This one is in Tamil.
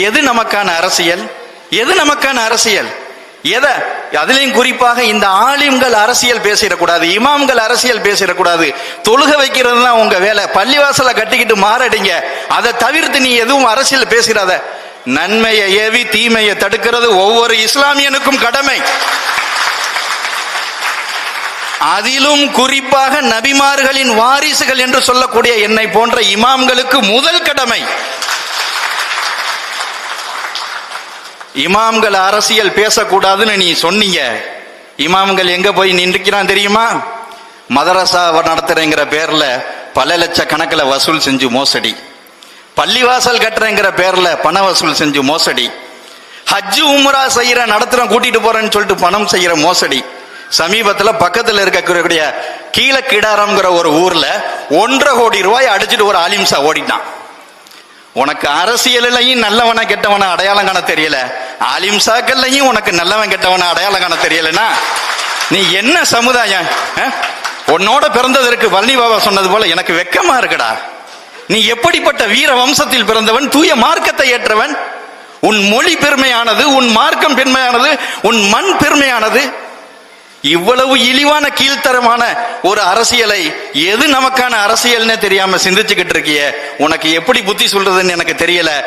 எது நமக்கான அரசியல்? எது நமக்கான அரசியல்? எதை? அதுலேயும் குறிப்பாக இந்த ஆலிம்கள் அரசியல் பேசிடக்கூடாது இமாம்கள் அரசியல் பேசிடக்கூடாது. தொழுக வைக்கிறது தான் உங்க வேலை. பள்ளிவாசலை கட்டிக்கிட்டு மாறடிங்க. அதை தவிர்த்து நீ எதுவும் அரசியல் பேசுறாத நன்மையை ஏவி தீமையை தடுக்கிறது ஒவ்வொரு இஸ்லாமியனுக்கும் கடமை. அதிலும் குறிப்பாக நபிமார்களின் வாரிசுகள் என்று சொல்லக்கூடிய என்னை போன்ற இமாம்களுக்கு முதல் கடமை. இமாம்கள் அரசியல் பேசக்கூடாதுன்னு நீ சொன்னீங்க. இமாம்கள் எங்க போய் நின்றுக்கிறான் தெரியுமா? மதரசா நடத்துறேங்கிற பேர்ல பல லட்ச கணக்கில் வசூல் செஞ்சு மோசடி. பள்ளிவாசல் கட்டுறேங்கிற பேர்ல பண வசூல் செஞ்சு மோசடி. ஹஜ்ஜு உம்ரா செய்யற நடத்துறேன் கூட்டிட்டு போறேன்னு சொல்லிட்டு பணம் செய்யற மோசடி. சமீபத்துல பக்கத்துல இருக்கக்கூடிய கீழ கிடாரம்ங்கிற ஒரு ஊர்ல ஒன்றரை கோடி ரூபாய் அடிச்சிட்டு ஒரு அலிம்சா ஓடிட்டான். உனக்கு அரசியலையும் நல்லவனா கெட்டவனா அடையாளம் காண தெரியல. ஆலிம் சாக்கள்லையும் உனக்கு நல்லவன் கெட்டவன் அடையாளம் காண தெரியலனா? நீ என்ன சமுதாயம்? உன்னோட பிறந்ததற்கு பழனி பாபா சொன்னது போல எனக்கு வெக்கமா இருக்குடா. நீ எப்படிப்பட்ட வீர வம்சத்தில் பிறந்தவன் தூய மார்க்கத்தை ஏற்றவன்? உன் மொழி பெருமையானது உன் மார்க்கம் பெருமையானது உன் மண் பெருமையானது. இவ்வளவு இழிவான கீழ்த்தரமான ஒரு அரசியலை எது நமக்கான அரசியல்னே தெரியாம சிந்திச்சுக்கிட்டு இருக்கிய? உனக்கு எப்படி புத்தி சொல்றதுன்னு எனக்கு தெரியல.